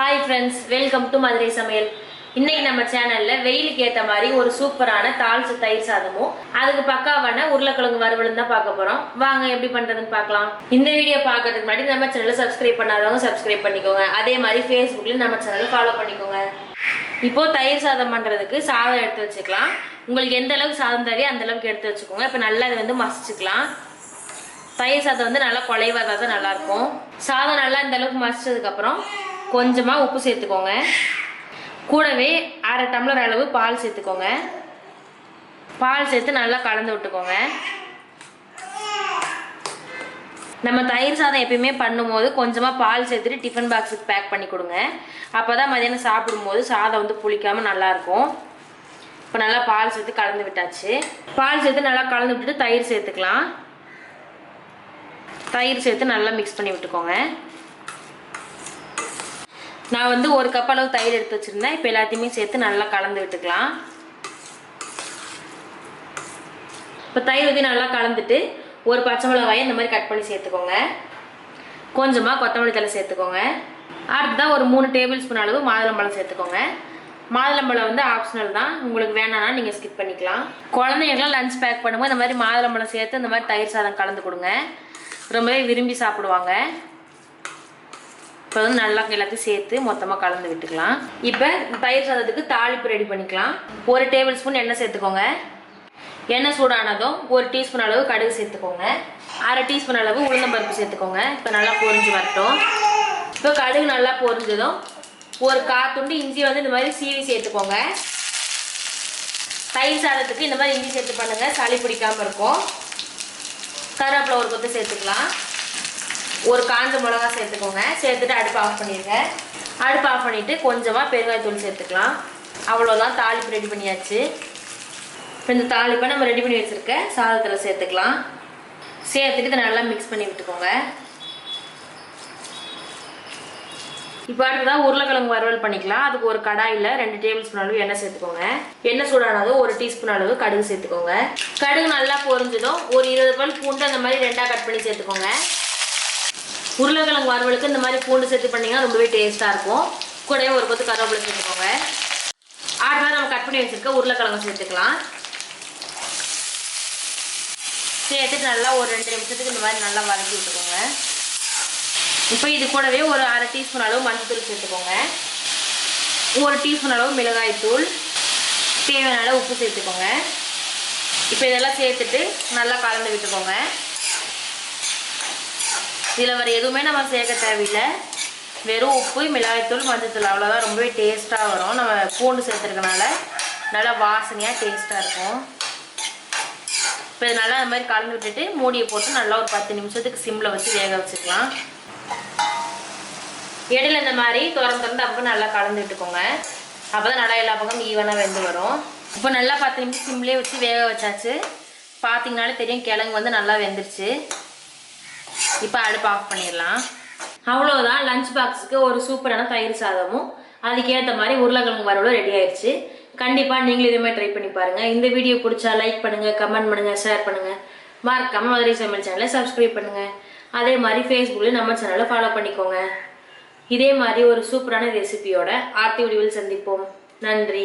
Hi friends welcome to Madurai சமையல் இன்னைக்கு நம்ம சேனல்ல வெயிலுக்கு ஏற்ற மாதிரி ஒரு சூப்பரான தாளிச்ச தயிர் சாதமும் அதுக்கு பக்காவான உருளைக்கிழங்கு வறுவலும் தான் பார்க்க போறோம். வாங்க எப்படி பண்றதுன்னு பார்க்கலாம். இந்த வீடியோ பார்க்கறதுக்கு முன்னாடி நம்ம சேனலை சப்ஸ்கிரைப் பண்ணாதவங்க சப்ஸ்கிரைப் பண்ணிக்கோங்க. அதே மாதிரி ஃபேஸ்புக்ல நம்ம சேனலை ஃபாலோ பண்ணிக்கோங்க. இப்போ தயிர் சாதம் பண்றதுக்கு சாதம் எடுத்து வச்சுக்கலாம். உங்களுக்கு எந்த அளவுக்கு சாதம் தேவையோ அந்த அளவுக்கு எடுத்து வச்சுக்கோங்க. இப்போ நல்லா இதை வந்து மசிச்சுக்கலாம். தயிர் சாதம் வந்து நல்லா குழைவா தான் நல்லா இருக்கும். சாதம் நல்லா இந்த அளவுக்கு மசிச்சதுக்கு கொஞ்சமாக கொஞ்சமா உப்பு சேர்த்துக்கோங்க. கூடவே அரை டம்ளர் அளவு பால் சேர்த்துக்கோங்க. பால் சேர்த்து நல்லா கலந்து விட்டுக்கோங்க. நம்ம தயிர் சாதம் எப்பயுமே பண்ணும்போது கொஞ்சமாக பால் சேர்த்துட்டு டிஃபன் பாக்ஸுக்கு பேக் பண்ணி கொடுங்க. அப்போ தான் மதியானம் சாப்பிடும்போது சாதம் வந்து புளிக்காமல் நல்லாயிருக்கும் இப்போ நல்லா பால் சேர்த்து கலந்து விட்டாச்சு. பால் சேர்த்து நல்லா கலந்து விட்டுட்டு தயிர் சேர்த்துக்கலாம். தயிர் சேர்த்து நல்லா மிக்ஸ் பண்ணி விட்டுக்கோங்க. நான் வந்து ஒரு கப் அளவு தயிர் எடுத்து வச்சுருந்தேன். இப்போ எல்லாத்தையுமே சேர்த்து நல்லா கலந்து விட்டுக்கலாம். இப்போ தயிர் ஊற்றி நல்லா கலந்துட்டு ஒரு பச்சை மிளகாயை இந்த மாதிரி கட் பண்ணி சேர்த்துக்கோங்க. கொஞ்சமாக கொத்தமல்லி தலை சேர்த்துக்கோங்க. அடுத்ததான் ஒரு மூணு டேபிள் ஸ்பூன் அளவு மாதுளம்பழம் சேர்த்துக்கோங்க. மாதுளம்பழம் வந்து ஆப்ஷனல் தான். உங்களுக்கு வேணாம்னா நீங்கள் ஸ்கிப் பண்ணிக்கலாம். குழந்தைங்களுக்குலாம் லஞ்ச் பேக் பண்ணும்போது இந்த மாதிரி மாதுளம்பழம் சேர்த்து இந்த மாதிரி தயிர் சாதம் கலந்து கொடுங்க. ரொம்பவே விரும்பி சாப்பிடுவாங்க. இப்போ வந்து நல்லா எல்லாத்தையும் சேர்த்து மொத்தமாக கலந்து விட்டுக்கலாம். இப்போ தயிர் சாதத்துக்கு தாளிப்பு ரெடி பண்ணிக்கலாம். ஒரு டேபிள் ஸ்பூன் எண்ணெய் சேர்த்துக்கோங்க. எண்ணெய் சூடானதும் ஒரு டீஸ்பூன் அளவு கடுகு சேர்த்துக்கோங்க. அரை டீஸ்பூன் அளவு உளுந்தம்பருப்பு சேர்த்துக்கோங்க. இப்போ நல்லா பொரிஞ்சு வரட்டும். இப்போ கடுகு நல்லா பொரிஞ்சதும் ஒரு காத்துண்டு இஞ்சி வந்து இந்த மாதிரி சீவி சேர்த்துக்கோங்க. தயிர் சாதத்துக்கு இந்த மாதிரி இஞ்சி சேர்த்து பண்ணுங்க. சளி பிடிக்காமல் இருக்கும். கருவேப்பிலை ஒரு கொத்து சேர்த்துக்கலாம். ஒரு காஞ்ச மிளகா சேர்த்துக்கோங்க. சேர்த்துட்டு அடுப்பு ஆஃப் பண்ணிடுங்க அடுப்பு ஆஃப் பண்ணிவிட்டு கொஞ்சமாக பெருங்காயத்தூள் சேர்த்துக்கலாம். அவ்வளோதான் தாளிப்பு ரெடி பண்ணியாச்சு. இப்போ இந்த தாளிப்பை நம்ம ரெடி பண்ணி வச்சுருக்க சாதத்தில் சேர்த்துக்கலாம். சேர்த்துட்டு இதை நல்லா மிக்ஸ் பண்ணி விட்டுக்கோங்க. இப்போ அடுத்ததான் உருளைக்கிழங்கு வறுவல் பண்ணிக்கலாம். அதுக்கு ஒரு கடாயில் ரெண்டு டேபிள் ஸ்பூன் அளவு எண்ணெய் சேர்த்துக்கோங்க. எண்ணெய் சூடானதும் ஒரு டீஸ்பூன் அளவு கடுகு சேர்த்துக்கோங்க. கடுகு நல்லா பொரிஞ்சதும் ஒரு இருபது பல் பூண்டு அந்த மாதிரி ரெண்டாக கட் பண்ணி சேர்த்துக்கோங்க. உருளைக்கிழங்கு வறுவலுக்கு இந்த மாதிரி பூண்டு சேர்த்து பண்ணிங்கன்னா ரொம்பவே டேஸ்ட்டாக இருக்கும். கூடவே ஒரு கொத்து கருவேப்பிலை சேர்த்துக்கோங்க. அடுத்ததாக நம்ம கட் பண்ணி வச்சுருக்க உருளைக்கிழங்கு சேர்த்துக்கலாம். சேர்த்துட்டு நல்லா ஒரு ரெண்டு நிமிஷத்துக்கு இந்த மாதிரி நல்லா வதக்கி விட்டுக்கோங்க. இப்போ இது கூடவே ஒரு அரை டீஸ்பூன் அளவு மஞ்சள் சேர்த்துக்கோங்க. ஒரு டீஸ்பூன் அளவு மிளகாய் தூள். தேவையான அளவு உப்பு சேர்த்துக்கோங்க. இப்போ இதெல்லாம் சேர்த்துட்டு நல்லா கலந்து விட்டுக்கோங்க. இதில் வேறு எதுவுமே நம்ம சேர்க்க தேவையில்லை. வெறும் உப்பு மிளகாய்த்தூள் மஞ்சத்தூள் அவ்வளோதான் ரொம்பவே டேஸ்ட்டாக வரும். நம்ம பூண்டு சேர்த்துருக்கனால நல்லா வாசனையாக டேஸ்ட்டாக இருக்கும். இப்போ இது நல்லா அந்த மாதிரி கலந்து விட்டுட்டு மூடியை போட்டு நல்லா ஒரு பத்து நிமிஷத்துக்கு சிம்மில் வச்சு வேக வச்சுக்கலாம். இடையில இந்த மாதிரி திறந்து திறந்து அப்போ நல்லா கலந்து விட்டுக்கோங்க. அப்போ தான் நல்லா எல்லா பக்கம் ஈவனாக வெந்து வரும். இப்போ நல்லா பத்து நிமிஷம் சிம்லேயே வச்சு வேக வச்சாச்சு. பார்த்தீங்கனாலே தெரியும் கிழங்கு வந்து நல்லா வெந்துருச்சு. இப்போ அடுப்பு ஆஃப் பண்ணிடலாம். அவ்வளோதான் லஞ்ச் பாக்ஸுக்கு ஒரு சூப்பரான தயிர் சாதமும் அதுக்கேற்ற மாதிரி உருளைக்கிழங்கு வறுவலும் ரெடி ஆயிடுச்சு. கண்டிப்பாக நீங்களும் இதுமாதிரி ட்ரை பண்ணி பாருங்கள் இந்த வீடியோ பிடிச்சா லைக் பண்ணுங்கள் கமெண்ட் பண்ணுங்கள் ஷேர் பண்ணுங்கள் மறக்காமல் மதுரை சமையல் சேனலை சப்ஸ்கிரைப் பண்ணுங்கள் அதே மாதிரி ஃபேஸ்புக்கில் நம்ம சேனலை ஃபாலோ பண்ணிக்கோங்க. இதே மாதிரி ஒரு சூப்பரான ரெசிபியோட ஆர்த்தி வடிவில் சந்திப்போம். நன்றி.